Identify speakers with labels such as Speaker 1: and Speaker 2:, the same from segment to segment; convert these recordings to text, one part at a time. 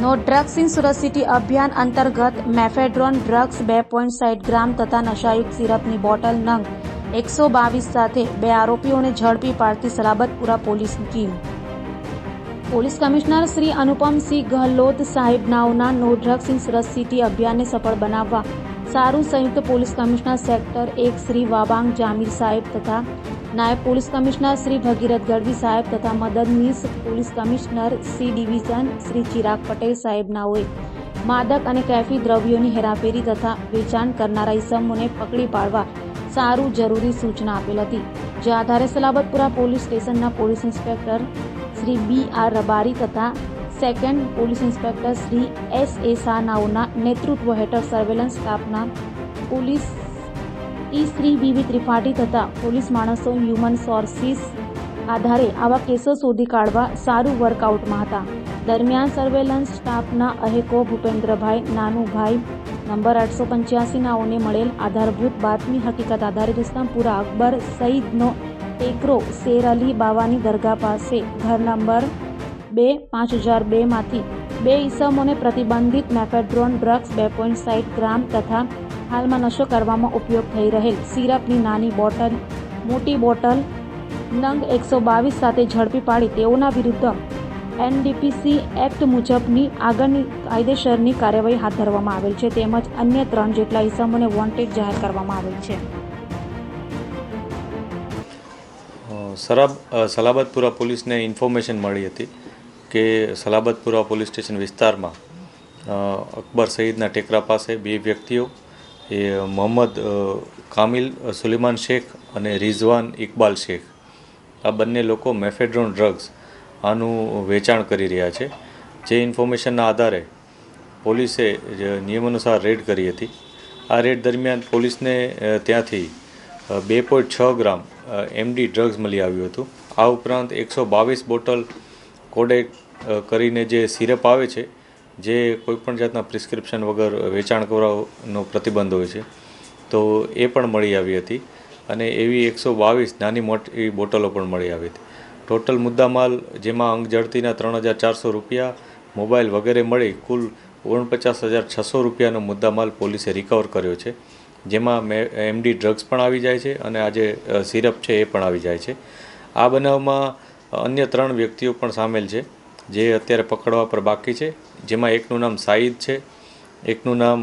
Speaker 1: No drugs in Surat city અભિયાન અંતર્ગત mephedrone drugs બે પોઈન્ટ સાઈઠ ગ્રામ તથા નશાયુક્ત સિરપની બોટલ નંગ એકસો બાવીસ સાથે બે આરોપીઓને ઝડપી પાડતી સલાબતપુરા પોલીસની team. Police commissioner Shri Anupamsingh Gahlot સાહેબ નાઓના no drugs in Surat city અભિયાનને સફળ બનાવવા સારું સંયુક્ત પોલીસ કમિશનર સેક્ટર એક શ્રી વાબાંગ જામીર સાહેબ તથા નાયબ પોલીસ કમિશનર શ્રી ભગીરથ ગઢવી સાહેબ તથા મદદનીશ police commissioner C division Shri Chirag Patel સાહેબનાઓએ માદક અને કેફી દ્રવ્યોની હેરાફેરી તથા વેચાણ કરનારા ઇસમોને પકડી પાડવા સારું જરૂરી સૂચના આપેલ હતી. જે આધારે સલાબતપુરા પોલીસ સ્ટેશનના police inspector Shri B R Rabari તથા second police inspector Shri S A સાનાઓના નેતૃત્વ હેઠળ સર્વેલન્સ સ્ટાફના પોલીસ ઈ શ્રી વીવી ત્રિપાઠી તથા પોલીસ માણસો હ્યુમન સોર્સિસ આધારે આવા કેસો શોધી કાઢવા સારું વર્કઆઉટમાં હતા. દરમિયાન સર્વેલન્સ સ્ટાફના અહેકો ભૂપેન્દ્રભાઈ, નાનુભાઈ, નંબર આઠસો પંચ્યાસી નાઓને મળેલ આધારભૂત બાતમી હકીકત આધારિત ઇસ્લામપુરા અકબર સઈદનો ટેકરો શેર અલી બાવાની દરગાહ પાસે ઘર નંબર બે, પાંચ હજાર બેમાંથી બે ઈસમોને પ્રતિબંધિત મેફેડ્રોન ડ્રગ્સ બે પોઈન્ટ સાઈઠ ગ્રામ તથા હાલમાં નશો કરવામાં ઉપયોગ થઈ રહેલ. સિરપની નાની બોટલ, મોટી બોટલ, નંગ એકસો બાવીસ સાથે ઝડપી પાડી તેઓના વિરુદ્ધ એનડીપીસી એક્ટ મુજબની આગળની કાયદેસરની કાર્યવાહી હાથ ધરવામાં આવેલ છે. તેમજ અન્ય ત્રણ જેટલા ઇસમોને વોન્ટેડ જાહેર કરવામાં આવેલ છે.
Speaker 2: સરાબ સલાબતપુરા પોલીસને ઇન્ફોર્મેશન મળી હતી કે સલાબતપુરા પોલીસ સ્ટેશન વિસ્તારમાં અકબર સઈદના ટેકરા પાસે બે વ્યક્તિઓ એ મોહમ્મદ કામિલ સુલેમાન શેખ અને રિઝવાન ઇકબાલ શેખ. આ બંને લોકો મેફેડ્રોન ડ્રગ્સ આનું વેચાણ કરી રહ્યા છે. જે ઇન્ફોર્મેશનના આધારે પોલીસે નિયમાનુસાર રેડ કરી હતી. આ રેડ દરમિયાન પોલીસને ત્યાંથી બે પોઈન્ટ છ ગ્રામ એમડી ડ્રગ્સ મળી આવ્યું હતું. આ ઉપરાંત એકસો બાવીસ બોટલ કોડેક કરીને જે સિરપ આવે છે જે કોઈપણ જાતના પ્રિસ્ક્રિપ્શન વગર વેચાણ કરવાનો પ્રતિબંધ હોય છે, તો એ પણ મળી આવી હતી. અને એવી એકસો બાવીસ નાની મોટી બોટલો પણ મળી આવી હતી. ટોટલ મુદ્દામાલ, જેમાં અંગ જડતીના ત્રણ હજાર ચારસો રૂપિયા, મોબાઈલ વગેરે મળી કુલ ઓગણપચાસ હજાર છસો રૂપિયાનો મુદ્દામાલ પોલીસે રિકવર કર્યો છે. જેમાં મે એમડી ડ્રગ્સ પણ આવી જાય છે અને આ જે સિરપ છે એ પણ આવી જાય છે. આ બનાવમાં અન્ય ત્રણ વ્યક્તિઓ પણ સામેલ છે. જે અત્યારે પકડવા પર બાકી છે, જેમાં એકનું નામ સાઈદ છે, એકનું નામ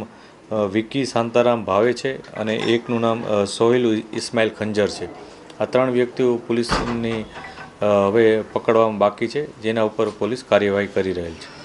Speaker 2: વિકી શાંતારામ ભાવે છે અને એકનું નામ સોહિલ ઇસ્માઇલ ખંજર છે. આ ત્રણ વ્યક્તિઓ પોલીસની હવે પકડવામાં બાકી છે, જેના ઉપર પોલીસ કાર્યવાહી કરી રહેલ છે.